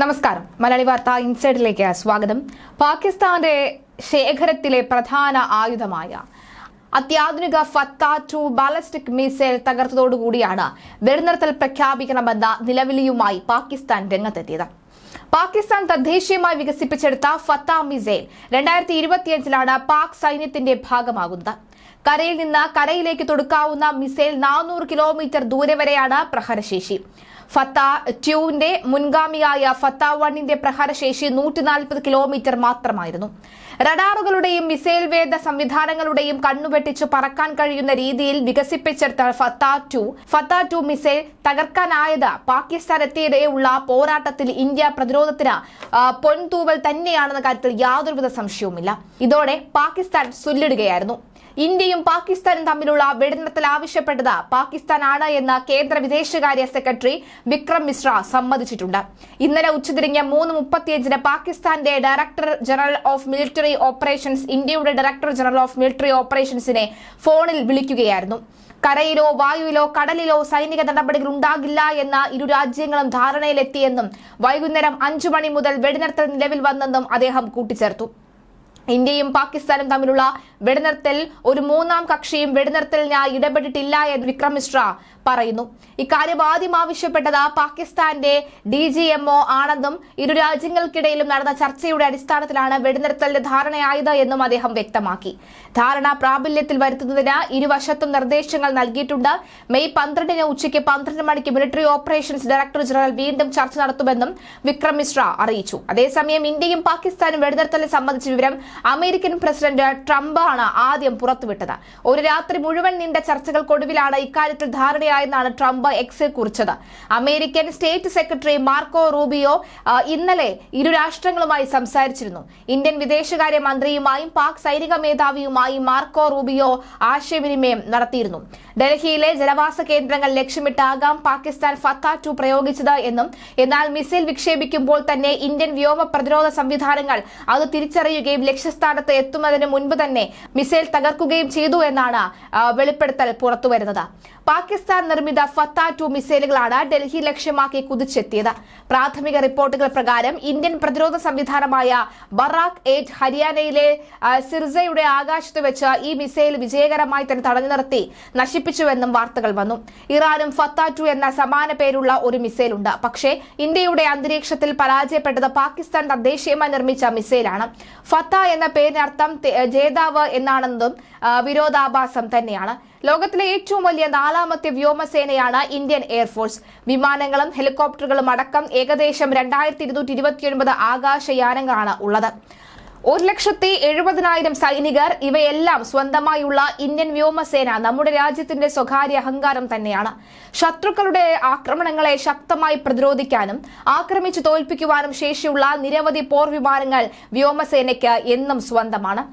നമസ്കാരം. മലയാളി വാർത്ത ഇൻസൈഡിലേക്ക് സ്വാഗതം. പാകിസ്ഥാന്റെ ശേഖരത്തിലെ പ്രധാന ആയുധമായ അത്യാധുനിക ഫത്ത ടു ബാലസ്റ്റിക് മിസൈൽ തകർത്തതോടുകൂടിയാണ് വെടിനിർത്തൽ പ്രഖ്യാപിക്കണമെന്ന നിലവിളിയുമായി പാകിസ്ഥാൻ രംഗത്തെത്തിയത്. പാകിസ്ഥാൻ തദ്ദേശീയമായി വികസിപ്പിച്ചെടുത്ത ഫത്ത മിസൈൽ രണ്ടായിരത്തി ഇരുപത്തിയഞ്ചിലാണ് പാക് സൈന്യത്തിന്റെ ഭാഗമാകുന്നത്. കരയിൽ നിന്ന് കരയിലേക്ക് തൊടുക്കാവുന്ന മിസൈൽ നാനൂറ് കിലോമീറ്റർ ദൂരെ വരെയാണ് പ്രഹരശേഷി. ഫത്ത ട്യൂവിന്റെ മുൻഗാമിയായ ഫത്ത വണ്ണിന്റെ പ്രഹരശേഷി നൂറ്റി നാൽപ്പത് കിലോമീറ്റർ മാത്രമായിരുന്നു. റഡാറുകളുടെയും മിസൈൽ വേദ സംവിധാനങ്ങളുടെയും കണ്ണുവെട്ടിച്ച് പറക്കാൻ കഴിയുന്ന രീതിയിൽ വികസിപ്പിച്ചെടുത്ത Fatah two. Fatah two missile തകർക്കാനായത് Pakistan എത്തിയതേയുള്ള പോരാട്ടത്തിൽ ഇന്ത്യ പ്രതിരോധത്തിന് പൊൻതൂവൽ തന്നെയാണെന്ന കാര്യത്തിൽ യാതൊരുവിധ സംശയവുമില്ല. ഇതോടെ പാകിസ്ഥാൻ സുല്ലിടുകയായിരുന്നു. ഇന്ത്യയും പാകിസ്ഥാനും തമ്മിലുള്ള വെടിനിർത്തൽ ആവശ്യപ്പെട്ടത് പാകിസ്ഥാനാണ് എന്ന് കേന്ദ്ര വിദേശകാര്യ സെക്രട്ടറി വിക്രം മിശ്ര സമ്മതിച്ചിട്ടുണ്ട്. ഇന്നലെ ഉച്ചതിരിഞ്ഞ് മൂന്ന് മുപ്പത്തിയഞ്ചിന് പാകിസ്ഥാന്റെ director general of military operations ഇന്ത്യയുടെ ഡയറക്ടർ ജനറൽ ഓഫ് മിലിറ്ററി ഓപ്പറേഷൻസിനെ ഫോണിൽ വിളിക്കുകയായിരുന്നു. കരയിലോ വായുവിലോ കടലിലോ സൈനിക നടപടികൾ ഉണ്ടാകില്ല എന്ന ഇരു രാജ്യങ്ങളും ധാരണയിലെത്തിയെന്നും വൈകുന്നേരം അഞ്ചു മണി മുതൽ വെടിനിർത്തൽ നിലവിൽ വന്നെന്നും അദ്ദേഹം കൂട്ടിച്ചേർത്തു. ഇന്ത്യയും പാകിസ്ഥാനും തമ്മിലുള്ള വെടിനിർത്തൽ ഒരു മൂന്നാം കക്ഷിയും വെടിനിർത്തലിനായി ഇടപെട്ടിട്ടില്ല എന്ന് വിക്രം മിശ്ര പറയുന്നു. ഇക്കാര്യം ആദ്യം ആവശ്യപ്പെട്ടത് പാകിസ്ഥാന്റെ ഡി ജി എംഒ ആണെന്നും ഇരു രാജ്യങ്ങൾക്കിടയിലും നടന്ന ചർച്ചയുടെ അടിസ്ഥാനത്തിലാണ് വെടിനിർത്തലിന്റെ ധാരണയായത് എന്നും അദ്ദേഹം വ്യക്തമാക്കി. ധാരണ പ്രാബല്യത്തിൽ വരുത്തുന്നതിന് ഇരുവശത്തും നിർദ്ദേശങ്ങൾ നൽകിയിട്ടുണ്ട്. മെയ് പന്ത്രണ്ടിന് ഉച്ചയ്ക്ക് പന്ത്രണ്ട് മണിക്ക് മിലിറ്ററി ഓപ്പറേഷൻസ് ഡയറക്ടർ ജനറൽ വീണ്ടും ചർച്ച നടത്തുമെന്നും വിക്രം മിശ്ര അറിയിച്ചു. അതേസമയം ഇന്ത്യയും പാകിസ്ഥാനും വെടിനിർത്തലിനെ സംബന്ധിച്ച വിവരം അമേരിക്കൻ പ്രസിഡന്റ് ട്രംപ് ആണ് ആദ്യം പുറത്തുവിട്ടത്. ഒരു രാത്രി മുഴുവൻ നീണ്ട ചർച്ചകൾക്കൊടുവിലാണ് ഇക്കാര്യത്തിൽ ധാരണയായെന്നാണ് ട്രംപ് എക്സിൽ കുറിച്ചത്. American state secretary Marco Rubio ഇന്നലെ ഇരു രാഷ്ട്രങ്ങളുമായി സംസാരിച്ചിരുന്നു. ഇന്ത്യൻ വിദേശകാര്യ മന്ത്രിയുമായും പാക് സൈനിക മേധാവിയുമായും മാർക്കോ റൂബിയോ ആശയവിനിമയം നടത്തിയിരുന്നു. ഡൽഹിയിലെ ജനവാസ കേന്ദ്രങ്ങൾ ലക്ഷ്യമിട്ടാകാം പാകിസ്ഥാൻ ഫത്ത ടു പ്രയോഗിച്ചത് എന്നും എന്നാൽ മിസൈൽ വിക്ഷേപിക്കുമ്പോൾ തന്നെ ഇന്ത്യൻ വ്യോമ പ്രതിരോധ സംവിധാനങ്ങൾ അത് തിരിച്ചറിയുകയും ലക്ഷ്യസ്ഥാനത്ത് എത്തുന്നതിന് മുൻപ് തന്നെ മിസൈൽ തകർക്കുകയും ചെയ്തു എന്നാണ് വെളിപ്പെടുത്തൽ പുറത്തുവരുന്നത്. പാകിസ്ഥാൻ നിർമ്മിത ഫത്ത ടു മിസൈലുകളാണ് ഡൽഹി ലക്ഷ്യമാക്കി കുതിച്ചെത്തിയത്. പ്രാഥമിക റിപ്പോർട്ടുകൾ പ്രകാരം ഇന്ത്യൻ പ്രതിരോധ സംവിധാനമായ ബറാഖ് എയ്റ്റ് ഹരിയാനയിലെ സിർസയുടെ ആകാശത്ത് വെച്ച് ഈ മിസൈൽ വിജയകരമായി തന്നെ തടഞ്ഞു നിർത്തി നശിപ്പിച്ചുവെന്നും വാർത്തകൾ വന്നു. ഇറാനും ഫത്ത ടു എന്ന സമാന പേരുള്ള ഒരു മിസൈലുണ്ട്. പക്ഷേ ഇന്ത്യയുടെ അന്തരീക്ഷത്തിൽ പരാജയപ്പെട്ടത് പാകിസ്ഥാൻ തദ്ദേശീയമായി നിർമ്മിച്ച മിസൈലാണ്. ഫത്ത എന്ന പേരിനർത്ഥം ജേതാവ് എന്നാണെന്നതും വിരോധാഭാസം തന്നെയാണ്. ലോകത്തിലെ ഏറ്റവും വലിയ നാലാമത്തെ വ്യോമസേനയാണ് ഇന്ത്യൻ എയർഫോഴ്സ് വിമാനങ്ങളും ഹെലികോപ്റ്ററുകളും അടക്കം ഏകദേശം രണ്ടായിരത്തി ഇരുന്നൂറ്റി ഇരുപത്തിയൊൻപത് ആകാശയാനങ്ങളാണ് ഉള്ളത്. ഒരു ലക്ഷത്തി എഴുപതിനായിരം സൈനികർ ഇവയെല്ലാം സ്വന്തമായുള്ള ഇന്ത്യൻ വ്യോമസേന നമ്മുടെ രാജ്യത്തിന്റെ സ്വകാര്യ അഹങ്കാരം തന്നെയാണ്. ശത്രുക്കളുടെ ആക്രമണങ്ങളെ ശക്തമായി പ്രതിരോധിക്കാനും ആക്രമിച്ചു തോൽപ്പിക്കുവാനും ശേഷിയുള്ള നിരവധി പോർ വിമാനങ്ങൾ വ്യോമസേനയ്ക്ക് എന്നും സ്വന്തമാണ്.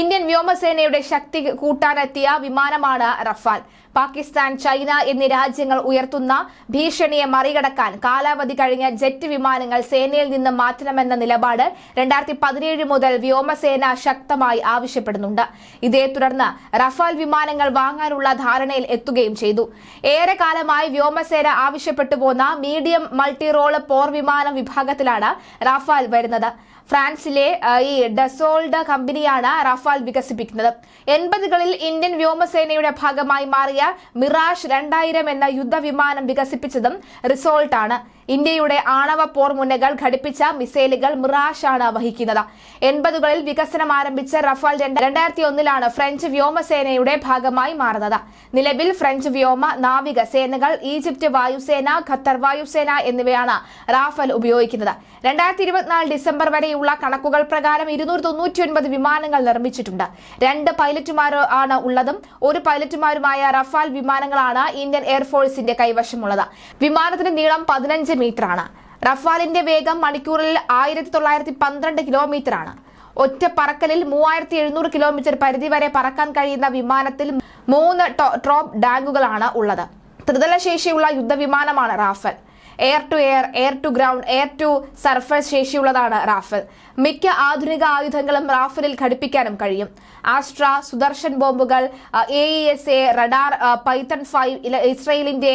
ഇന്ത്യൻ വ്യോമസേനയുടെ ശക്തി കൂട്ടാനെത്തിയ വിമാനമാണ് റഫാൽ. പാകിസ്ഥാൻ ചൈന എന്നീ രാജ്യങ്ങൾ ഉയർത്തുന്ന ഭീഷണിയെ മറികടക്കാൻ കാലാവധി കഴിഞ്ഞ ജെറ്റ് വിമാനങ്ങൾ സേനയിൽ നിന്ന് മാറ്റണമെന്ന നിലപാട് രണ്ടായിരത്തി പതിനേഴ് മുതൽ വ്യോമസേന ശക്തമായി ആവശ്യപ്പെടുന്നുണ്ട്. ഇതേ തുടർന്ന് റഫാൽ വിമാനങ്ങൾ വാങ്ങാനുള്ള ധാരണയിൽ എത്തുകയും ചെയ്തു. ഏറെ കാലമായി വ്യോമസേന ആവശ്യപ്പെട്ടു പോന്ന മീഡിയം മൾട്ടി റോൾ പോർ വിമാനം വിഭാഗത്തിലാണ് റഫാൽ വരുന്നത്. ഫ്രാൻസിലെ ഈ ഡസോൾഡ് കമ്പനിയാണ് റഫാൽ വികസിപ്പിക്കുന്നത്. എൺപതുകളിൽ ഇന്ത്യൻ വ്യോമസേനയുടെ ഭാഗമായി മാറിയ മിറാഷ് രണ്ടായിരം എന്ന യുദ്ധവിമാനം വികസിപ്പിച്ചതും റിസോൾട്ട് ആണ് ഇന്ത്യയുടെ ആണവ പോർമുനകൾ ഘടിപ്പിച്ച മിസൈലുകൾ മിറാഷ് ആണ് വഹിക്കുന്നത്. എൺപതുകളിൽ വികസനം ആരംഭിച്ച റഫാൽ രണ്ട് രണ്ടായിരത്തി ഒന്നിലാണ് ഫ്രഞ്ച് വ്യോമസേനയുടെ ഭാഗമായി മാറുന്നത്. നിലവിൽ ഫ്രഞ്ച് വ്യോമ നാവിക സേനകൾ ഈജിപ്ത് വായുസേന ഖത്തർ വായുസേന എന്നിവയാണ് റാഫൽ ഉപയോഗിക്കുന്നത്. രണ്ടായിരത്തി ഇരുപത്തിനാല് ഡിസംബർ വരെയുള്ള കണക്കുകൾ പ്രകാരം ഇരുന്നൂറ്റി തൊണ്ണൂറ്റി ഒൻപത് വിമാനങ്ങൾ നിർമ്മിച്ചിട്ടുണ്ട്. രണ്ട് പൈലറ്റുമാർ ആണ് ഉള്ളതും ഒരു പൈലറ്റുമാരുമായ റഫാൽ വിമാനങ്ങളാണ് ഇന്ത്യൻ എയർഫോഴ്സിന്റെ കൈവശമുള്ളത്. വിമാനത്തിന്റെ നീളം പതിനഞ്ച് മീറ്റർ ആണ് റഫാലിന്റെ വേഗം മണിക്കൂറിൽ ആയിരത്തി തൊള്ളായിരത്തി പന്ത്രണ്ട് കിലോമീറ്റർ ആണ് ഒറ്റ പറക്കലിൽ മൂവായിരത്തി എഴുന്നൂറ് കിലോമീറ്റർ പരിധി വരെ പറക്കാൻ കഴിയുന്ന വിമാനത്തിൽ മൂന്ന് ട്രോപ്പ് ഡാങ്കുകളാണ് ഉള്ളത്. ത്രിതല ശേഷിയുള്ള യുദ്ധവിമാനമാണ് Rafale. Air to air air to ground air to surface ശേഷിയുള്ളതാണ് Rafale. മിക്ക ആധുനിക ആയുധങ്ങളും റാഫേലിൽ ഘടിപ്പിക്കാനും കഴിയും. ആസ്ട്ര സുദർശൻ ബോംബുകൾ A E S A radar Python five ഇസ്രയേലിന്റെ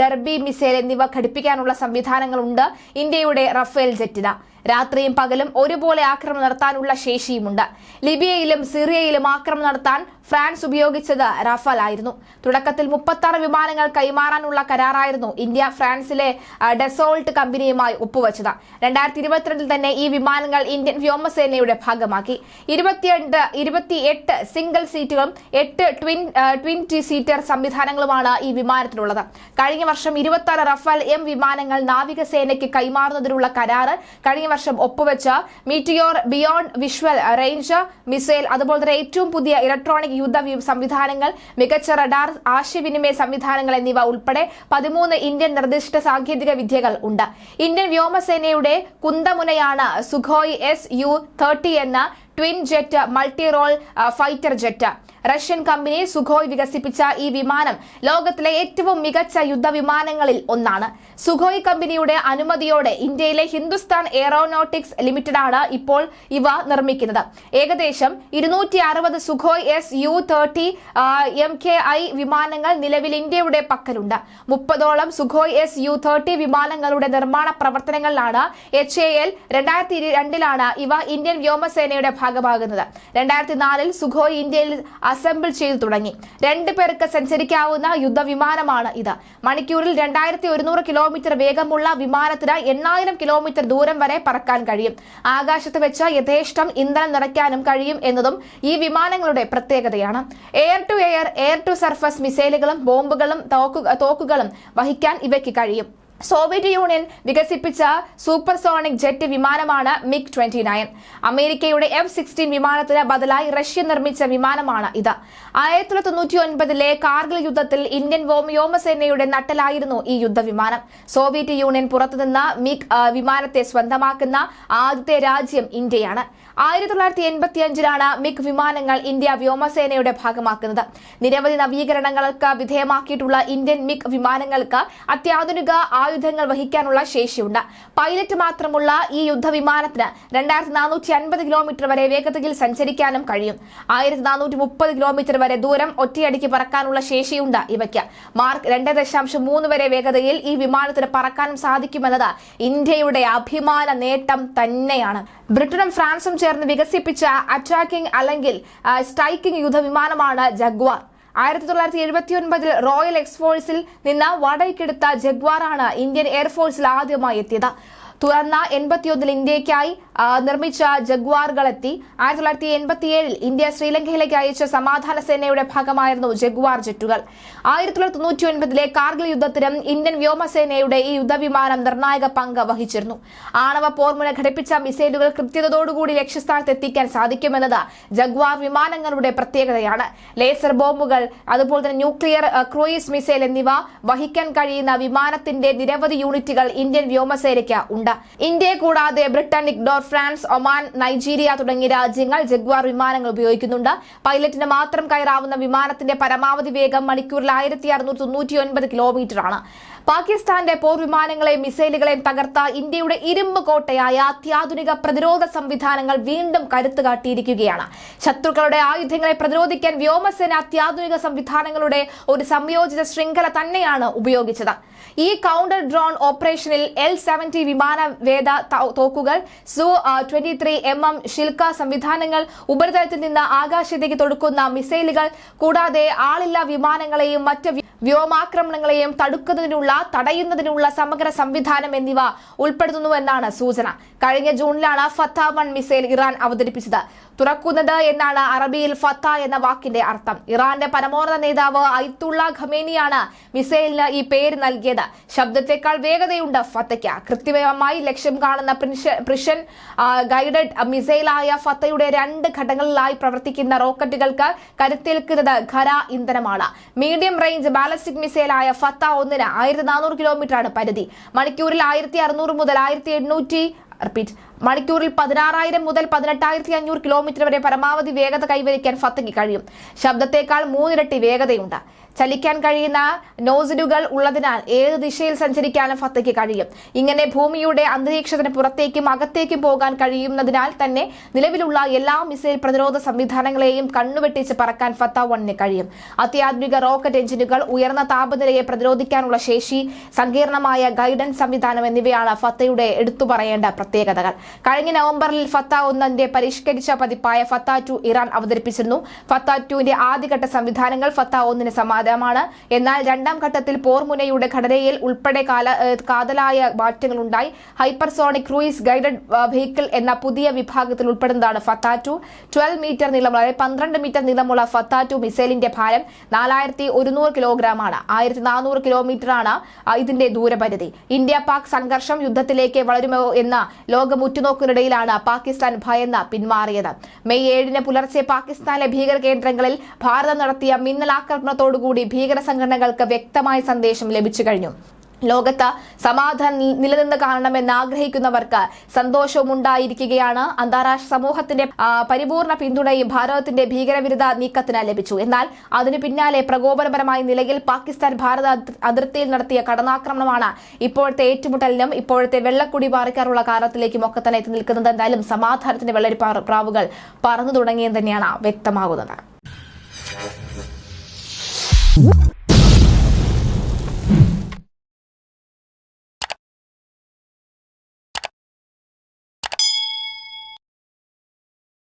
ഡർബി മിസൈൽ എന്നിവ ഘടിപ്പിക്കാനുള്ള സംവിധാനങ്ങളുണ്ട് ഇന്ത്യയുടെ റഫേൽ ജെറ്റിന്. രാത്രിയും പകലും ഒരുപോലെ ആക്രമണം നടത്താനുള്ള ശേഷിയുമുണ്ട്. ലിബിയയിലും സിറിയയിലും ആക്രമണം നടത്താൻ ഫ്രാൻസ് ഉപയോഗിച്ചത് റഫാൽ ആയിരുന്നു. തുടക്കത്തിൽ മുപ്പത്തി ആറ് വിമാനങ്ങൾ കൈമാറാനുള്ള കരാറായിരുന്നു ഇന്ത്യ ഫ്രാൻസിലെ ഡെസോൾട്ട് കമ്പനിയുമായി ഒപ്പുവച്ചത്. രണ്ടായിരത്തി ഇരുപത്തിരണ്ടിൽ തന്നെ ഈ വിമാനങ്ങൾ ഇന്ത്യൻ വ്യോമസേനയുടെ ഭാഗമാക്കി. ഇരുപത്തിയെട്ട് ഇരുപത്തിയെട്ട് സിംഗിൾ സീറ്റുകളും എട്ട് ട്വിൻ ട്വിൻ സീറ്റർ സംവിധാനങ്ങളുമാണ് ഈ വിമാനത്തിലുള്ളത്. കഴിഞ്ഞ വർഷം ഇരുപത്തി റഫാൽ എം വിമാനങ്ങൾ നാവികസേനയ്ക്ക് കൈമാറുന്നതിനുള്ള കരാറ് കഴിഞ്ഞ വർഷം ഒപ്പുവെച്ച Meteor beyond visual range missile അതുപോലെ തന്നെ ഏറ്റവും പുതിയ ഇലക്ട്രോണിക് യുദ്ധ സംവിധാനങ്ങൾ മികച്ച റഡാർ ആശയവിനിമയ സംവിധാനങ്ങൾ എന്നിവ ഉൾപ്പെടെ പതിമൂന്ന് ഇന്ത്യൻ നിർദ്ദിഷ്ട സാങ്കേതിക വിദ്യകൾ ഉണ്ട്. ഇന്ത്യൻ വ്യോമസേനയുടെ കുന്തമുനയാണ് സുഖോയ് എസ് യു തേർട്ടി എന്ന twin jet multi role fighter jet Russian company Sukhoi വികസിപ്പിച്ച ഈ വിമാനം ലോകത്തിലെ ഏറ്റവും മികച്ച യുദ്ധവിമാനങ്ങളിൽ ഒന്നാണ്. സുഖോയ് കമ്പനിയുടെ അനുമതിയോടെ ഇന്ത്യയിലെ ഹിന്ദുസ്ഥാൻ എയറോനോട്ടിക്സ് ലിമിറ്റഡ് ആണ് ഇപ്പോൾ ഇവ നിർമ്മിക്കുന്നത്. ഏകദേശം ഇരുന്നൂറ്റി അറുപത് Sukhoi S U thirty M K I വിമാനങ്ങൾ നിലവിൽ ഇന്ത്യയുടെ പക്കലുണ്ട്. മുപ്പതോളം സുഖോയ് എസ് യു തേർട്ടി വിമാനങ്ങളുടെ നിർമ്മാണ പ്രവർത്തനങ്ങളിലാണ് എച്ച് എ എൽ രണ്ടായിരത്തി രണ്ടിലാണ് ഇവ ഇന്ത്യൻ വ്യോമസേനയുടെ ഭാഗമാകുന്നത്. രണ്ടായിരത്തി നാലിൽ സുഖോയ് ഇന്ത്യയിൽ അസംബിൾ ചെയ്തു തുടങ്ങി. രണ്ട് പേർക്ക് സഞ്ചരിക്കാവുന്ന യുദ്ധവിമാനമാണ് ഇത്. മണിക്കൂറിൽ രണ്ടായിരത്തി ഒരുന്നൂറ് കിലോമീറ്റർ വേഗമുള്ള വിമാനത്തിന് എണ്ണായിരം കിലോമീറ്റർ ദൂരം വരെ പറക്കാൻ കഴിയും. ആകാശത്ത് വെച്ച് യഥേഷ്ടം ഇന്ധനം നിറയ്ക്കാനും കഴിയും എന്നതും ഈ വിമാനങ്ങളുടെ പ്രത്യേകതയാണ്. Air to air air to surface മിസൈലുകളും ബോംബുകളും തോക്കുകളും വഹിക്കാൻ ഇവയ്ക്ക് കഴിയും. സോവിയറ്റ് യൂണിയൻ വികസിപ്പിച്ച സൂപ്പർസോണിക് ജെറ്റ് വിമാനമാണ് മിഗ് ട്വന്റി നയൻ. അമേരിക്കയുടെ എഫ് സിക്സ്റ്റീൻ വിമാനത്തിന് ബദലായി റഷ്യ നിർമ്മിച്ച വിമാനമാണ് ഇത്. ആയിരത്തി തൊള്ളായിരത്തി ഒൻപതിലെ കാർഗിൽ യുദ്ധത്തിൽ ഇന്ത്യൻ വ്യോമ- വ്യോമസേനയുടെ നട്ടലായിരുന്നു ഈ യുദ്ധവിമാനം. സോവിയറ്റ് യൂണിയൻ പുറത്തുനിന്ന് മിഗ് വിമാനത്തെ സ്വന്തമാക്കുന്ന ആദ്യത്തെ രാജ്യം ഇന്ത്യയാണ്. ആയിരത്തി തൊള്ളായിരത്തി എൺപത്തി അഞ്ചിലാണ് മിഗ് വിമാനങ്ങൾ ഇന്ത്യ വ്യോമസേനയുടെ ഭാഗമാക്കുന്നത്. നിരവധി നവീകരണങ്ങൾക്ക് വിധേയമാക്കിയിട്ടുള്ള ഇന്ത്യൻ മിഗ് വിമാനങ്ങൾക്ക് അത്യാധുനിക ആയുധങ്ങൾ വഹിക്കാനുള്ള ശേഷിയുണ്ട്. പൈലറ്റ് മാത്രമുള്ള ഈ യുദ്ധവിമാനത്തിന് രണ്ടായിരത്തി നാനൂറ്റി അൻപത് കിലോമീറ്റർ വരെ വേഗതയിൽ സഞ്ചരിക്കാനും കഴിയും. ആയിരത്തി നാനൂറ്റി മുപ്പത് കിലോമീറ്റർ വരെ ദൂരം ഒറ്റയടിക്ക് പറക്കാനുള്ള ശേഷിയുണ്ട് ഇവയ്ക്ക്. മാർക്ക് രണ്ട് ദശാംശം മൂന്ന് വരെ വേഗതയിൽ ഈ വിമാനത്തിന് പറക്കാനും സാധിക്കുമെന്നത് ഇന്ത്യയുടെ അഭിമാന നേട്ടം തന്നെയാണ്. ബ്രിട്ടനും ഫ്രാൻസും ചേർന്ന് വികസിപ്പിച്ച അറ്റാക്കിംഗ് അല്ലെങ്കിൽ സ്ട്രൈക്കിംഗ് യുദ്ധവിമാനമാണ് ജഗ്വാർ. ആയിരത്തി തൊള്ളായിരത്തി എഴുപത്തി ഒൻപതിൽ റോയൽ എക്സ്ഫോഴ്സിൽ നിന്ന് വടയ്ക്കെടുത്ത ജഗ്വാറാണ് ഇന്ത്യൻ എയർഫോഴ്സിൽ ആദ്യമായി എത്തിയത്. തുറന്ന എൺപത്തിയൊന്നിൽ ഇന്ത്യയ്ക്കായി ആ, നിർമ്മിച്ച ജഗ്വാറുകളെത്തി. ആയിരത്തി തൊള്ളായിരത്തി എൺപത്തിയേഴിൽ ഇന്ത്യ ശ്രീലങ്കയിലേക്ക് അയച്ച സമാധാന സേനയുടെ ഭാഗമായിരുന്നു ജഗ്വാർ ജെറ്റുകൾ. ആയിരത്തി തൊള്ളായിരത്തി തൊണ്ണൂറ്റി ഒൻപതിലെ കാർഗിൽ യുദ്ധത്തിലും ഇന്ത്യൻ വ്യോമസേനയുടെ ഈ യുദ്ധവിമാനം നിർണായക പങ്ക് വഹിച്ചിരുന്നു. ആണവ പോർമുന ഘടിപ്പിച്ച മിസൈലുകൾ കൃത്യതയോടുകൂടി ലക്ഷ്യസ്ഥാനത്ത് എത്തിക്കാൻ സാധിക്കുമെന്നത് ജഗ്വാർ വിമാനങ്ങളുടെ പ്രത്യേകതയാണ്. ലേസർ ബോംബുകൾ അതുപോലെ തന്നെ ന്യൂക്ലിയർ ക്രൂയിസ് മിസൈൽ എന്നിവ വഹിക്കാൻ കഴിയുന്ന വിമാനത്തിന്റെ നിരവധി യൂണിറ്റുകൾ ഇന്ത്യൻ വ്യോമസേനയ്ക്ക് ഉണ്ട്. ഇന്ത്യയെ കൂടാതെ Britain Ecuador France Oman Nigeria തുടങ്ങിയ രാജ്യങ്ങൾ ജഗ്വാർ വിമാനങ്ങൾ ഉപയോഗിക്കുന്നുണ്ട്. പൈലറ്റിന് മാത്രം കയറാവുന്ന വിമാനത്തിന്റെ പരമാവധി വേഗം മണിക്കൂറിൽ ആയിരത്തി കിലോമീറ്റർ ആണ് പാകിസ്ഥാന്റെ പോർവിമാനങ്ങളെയും മിസൈലുകളെയും തകർത്ത ഇന്ത്യയുടെ ഇരുമ്പ് കോട്ടയായ അത്യാധുനിക പ്രതിരോധ സംവിധാനങ്ങൾ വീണ്ടും കരുത്തു കാട്ടിയിരിക്കുകയാണ്. ശത്രുക്കളുടെ ആയുധങ്ങളെ പ്രതിരോധിക്കാൻ വ്യോമസേന അത്യാധുനിക സംവിധാനങ്ങളുടെ ഒരു സംയോജിത ശൃംഖല തന്നെയാണ് ഉപയോഗിച്ചത്. ഈ കൗണ്ടർ ഡ്രോൺ ഓപ്പറേഷനിൽ എൽ സെവന്റി വിമാന വേദ തോക്കുകൾ Su twenty three M M Shilka സംവിധാനങ്ങൾ ഉപരിതലത്തിൽ നിന്ന് ആകാശത്തേക്ക് തൊടുക്കുന്ന മിസൈലുകൾ കൂടാതെ ആളില്ലാ വിമാനങ്ങളെയും മറ്റ് വ്യോമാക്രമണങ്ങളെയും തടുക്കുന്നതിനുള്ള തടയുന്നതിനുള്ള സമഗ്ര സംവിധാനം എന്നിവ ഉൾപ്പെടുത്തുന്നുവെന്നാണ് സൂചന. കഴിഞ്ഞ ജൂണിലാണ് ഫത്ത വൺ മിസൈൽ ഇറാൻ അവതരിപ്പിച്ചത്. തുറക്കുന്നത് എന്നാണ് അറബിയിൽ ഫത്ത എന്ന വാക്കിന്റെ അർത്ഥം. ഇറാന്റെ പരമോന്നത നേതാവ് ഐത്തുള്ള ഖമേനിയാണ് മിസൈലിന് ഈ പേര് നൽകിയത്. ശബ്ദത്തെക്കാൾ വേഗതയുണ്ട് ഫത്തയ്ക്ക്. കൃത്യമായി ലക്ഷ്യം കാണുന്ന പ്രിഷൻ ഗൈഡഡ് മിസൈലായ ഫത്തയുടെ രണ്ട് ഘട്ടങ്ങളിലായി പ്രവർത്തിക്കുന്ന റോക്കറ്റുകൾക്ക് കരുത്തേൽക്കുന്നത് ഖര ഇന്ധനമാണ്. മീഡിയം റേഞ്ച് ബാലസ്റ്റിക് മിസൈലായ ഫത്ത ഒന്നിന് ആയിരത്തി നാനൂറ് കിലോമീറ്ററാണ് പരിധി. മണിക്കൂറിൽ ആയിരത്തി അറുന്നൂറ് മുതൽ ആയിരത്തി എണ്ണൂറ്റി റിപ്പീറ്റ് മണിക്കൂറിൽ പതിനാറായിരം മുതൽ പതിനെട്ടായിരത്തി അഞ്ഞൂറ് കിലോമീറ്റർ വരെ പരമാവധി വേഗത കൈവരിക്കാൻ ഫത്തയ്ക്ക് കഴിയും. ശബ്ദത്തേക്കാൾ മൂന്നിരട്ടി വേഗതയുണ്ട്. ചലിക്കാൻ കഴിയുന്ന നോസിലുകൾ ഉള്ളതിനാൽ ഏത് ദിശയിൽ സഞ്ചരിക്കാനും ഫത്തയ്ക്ക് കഴിയും. ഇങ്ങനെ ഭൂമിയുടെ അന്തരീക്ഷത്തിന് പുറത്തേക്കും അകത്തേക്കും പോകാൻ കഴിയുന്നതിനാൽ തന്നെ നിലവിലുള്ള എല്ലാ മിസൈൽ പ്രതിരോധ സംവിധാനങ്ങളെയും കണ്ണുവെട്ടിച്ച് പറക്കാൻ ഫത്ത വണ്ണിന് കഴിയും. അത്യാധുനിക റോക്കറ്റ് എഞ്ചിനുകൾ ഉയർന്ന താപനിലയെ പ്രതിരോധിക്കാനുള്ള ശേഷി സങ്കീർണമായ ഗൈഡൻസ് സംവിധാനം എന്നിവയാണ് ഫത്തയുടെ എടുത്തു പറയേണ്ട പ്രത്യേകതകൾ. കഴിഞ്ഞ നവംബറിൽ ഫത്ത ഒന്നിന്റെ പരിഷ്കരിച്ച പതിപ്പായ ഫത്ത ടു ഇറാൻ അവതരിപ്പിച്ചിരുന്നു. ഫത്ത ടുവിന്റെ ആദ്യഘട്ട സംവിധാനങ്ങൾ ഫത്ത ഒന്നിന് സമാധാനമാണ് എന്നാൽ രണ്ടാം ഘട്ടത്തിൽ പോർമുനയുടെ ഘടനയിൽ ഉൾപ്പെടെ കാതലായ മാറ്റങ്ങൾ ഉണ്ടായി. ഹൈപ്പർസോണിക് ക്രൂയിസ് ഗൈഡഡ് വെഹിക്കിൾ എന്ന പുതിയ വിഭാഗത്തിൽ ഉൾപ്പെടുന്നതാണ് ഫത്ത ടു. ട്വൽവ് മീറ്റർ നീളമുള്ള പന്ത്രണ്ട് മീറ്റർ നീളമുള്ള ഫത്ത ടു മിസൈലിന്റെ ഭാരം നാലായിരത്തി ഒരുന്നൂറ് കിലോഗ്രാം ആണ് ആയിരത്തി നാനൂറ് കിലോമീറ്റർ ആണ് ഇതിന്റെ ദൂരപരിധി. ഇന്ത്യ പാക് സംഘർഷം യുദ്ധത്തിലേക്ക് വളരുമോ എന്ന ലോകം ഉറ്റുനോക്കുന്നതിനിടയിലാണ് പാകിസ്ഥാൻ ഭയന്ന് പിന്മാറിയത്. മെയ് ഏഴിന് പുലർച്ചെ പാകിസ്ഥാനിലെ ഭീകര കേന്ദ്രങ്ങളിൽ ഭാരതം നടത്തിയ മിന്നലാക്രമണത്തോടുകൂടി ഭീകര സംഘടനകൾക്ക് വ്യക്തമായ സന്ദേശം ലഭിച്ചു കഴിഞ്ഞു. ലോകത്ത് സമാധാനം നിലനിന്ന് കാണണമെന്ന് ആഗ്രഹിക്കുന്നവർക്ക് സന്തോഷവും ഉണ്ടായിരിക്കുകയാണ് അന്താരാഷ്ട്ര സമൂഹത്തിന്റെ പരിപൂർണ പിന്തുണയും ഭാരതത്തിന്റെ ഭീകരവിരുദ്ധ നീക്കത്തിന് ലഭിച്ചു. എന്നാൽ അതിനു പിന്നാലെ പ്രകോപനപരമായ നിലയിൽ പാകിസ്ഥാൻ ഭാരത അതിർത്തിയിൽ നടത്തിയ കടന്നാക്രമണമാണ് ഇപ്പോഴത്തെ ഏറ്റുമുട്ടലിനും ഇപ്പോഴത്തെ വെള്ളക്കുടി പാറിക്കാറുള്ള കാലത്തിലേക്കും ഒക്കെ തന്നെ എത്തി നിൽക്കുന്നത്. എന്തായാലും സമാധാനത്തിന്റെ വെള്ളരി പ്രാവുകൾ പറന്നു തുടങ്ങിയെന്ന് തന്നെയാണ് വ്യക്തമാകുന്നത്.